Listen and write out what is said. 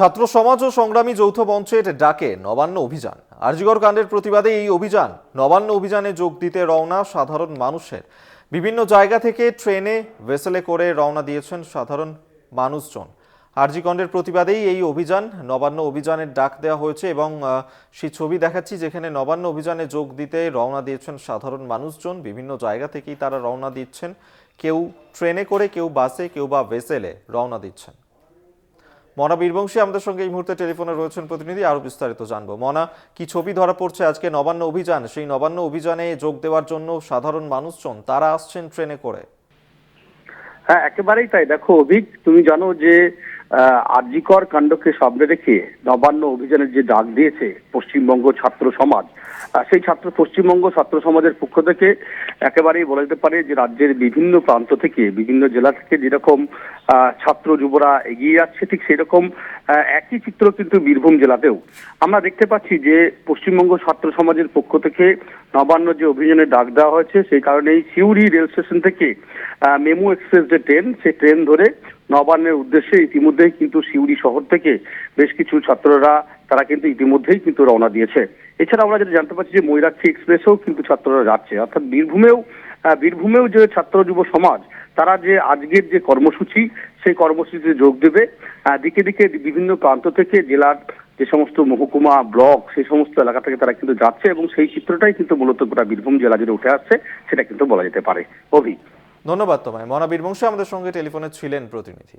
ছাত্র সমাজ ও সংগ্রামী যৌথ মঞ্চের ডাকে নবান্ন অভিযান। আরজিগর কাণ্ডের প্রতিবাদে এই অভিযান। নবান্ন অভিযানে যোগ দিতে রওনা সাধারণ মানুষের। বিভিন্ন জায়গা থেকে ট্রেনে ভেসেলে করে রওনা দিয়েছেন সাধারণ মানুষজন। আরজিকণ্ডের প্রতিবাদেই এই অভিযান, নবান্ন অভিযানের ডাক দেওয়া হয়েছে এবং সেই ছবি দেখাচ্ছি যেখানে নবান্ন অভিযানে যোগ দিতে রওনা দিয়েছেন সাধারণ মানুষজন। বিভিন্ন জায়গা থেকেই তারা রওনা দিচ্ছেন। কেউ ট্রেনে করে, কেউ বাসে, কেউ বা ভেসেলে রওনা দিচ্ছেন। মনা বীরবংশী, আমাদের সঙ্গে এই মুহূর্তে টেলিফোনে রয়েছেন প্রতিনিধি আরও বিস্তারিত জানব। মনা, কি ছবি ধরা পড়ছে আজকে নবান্ন অভিযান? সেই নবান্ন অভিযানে যোগ দেওয়ার জন্য সাধারণ মানুষজন, তারা আসছেন ট্রেনে করে। হ্যাঁ একেবারেই তাই। দেখো, অভিক, তুমি জানো যে আরজিকর কাণ্ডকে সামনে রেখে নবান্ন অভিযানের যে ডাক দিয়েছে পশ্চিমবঙ্গ ছাত্র সমাজ সেই ছাত্র পশ্চিমবঙ্গ ছাত্র সমাজের পক্ষ থেকে একেবারেই বলা যেতে পারে যে রাজ্যের বিভিন্ন প্রান্ত থেকে, বিভিন্ন জেলা থেকে যেরকম ছাত্র যুবরা এগিয়ে যাচ্ছে, ঠিক সেই রকম একই চিত্র কিন্তু বীরভূম জেলাতেও। আমরা দেখতে পাচ্ছি যে পশ্চিমবঙ্গ ছাত্র সমাজের পক্ষ থেকে নবান্ন যে অভিযানের ডাক দেওয়া হয়েছে, সেই কারণেই সিউড়ি রেল স্টেশন থেকে মেমু এক্সপ্রেস যে ট্রেন, সেই ট্রেন ধরে নবান্নের উদ্দেশ্যে ইতিমধ্যেই কিন্তু সিউড়ি শহর থেকে বেশ কিছু ছাত্ররা, তারা কিন্তু ইতিমধ্যেই কিন্তু রওনা দিয়েছে। এছাড়া আমরা যেটা জানতে পারছি যে ময়ূরাক্ষী এক্সপ্রেসেও কিন্তু ছাত্ররা যাচ্ছে। অর্থাৎ বীরভূমেও বীরভূমেও যে ছাত্র যুব সমাজ, তারা যে আজকের যে কর্মসূচি, সেই কর্মসূচিতে যোগ দেবে। দিকে দিকে বিভিন্ন প্রান্ত থেকে জেলার যে সমস্ত মহকুমা, ব্লক, সেই সমস্ত এলাকা থেকে তারা কিন্তু যাচ্ছে এবং সেই চিত্রটাই কিন্তু মূলত গোটা বীরভূম জেলা জুড়ে উঠে আসছে, সেটা কিন্তু বলা যেতে পারে। অভি? ধন্যবাদ তোমায়। মনাবীর বংশ আমাদের সঙ্গে টেলিফোনে ছিলেন প্রতিনিধি।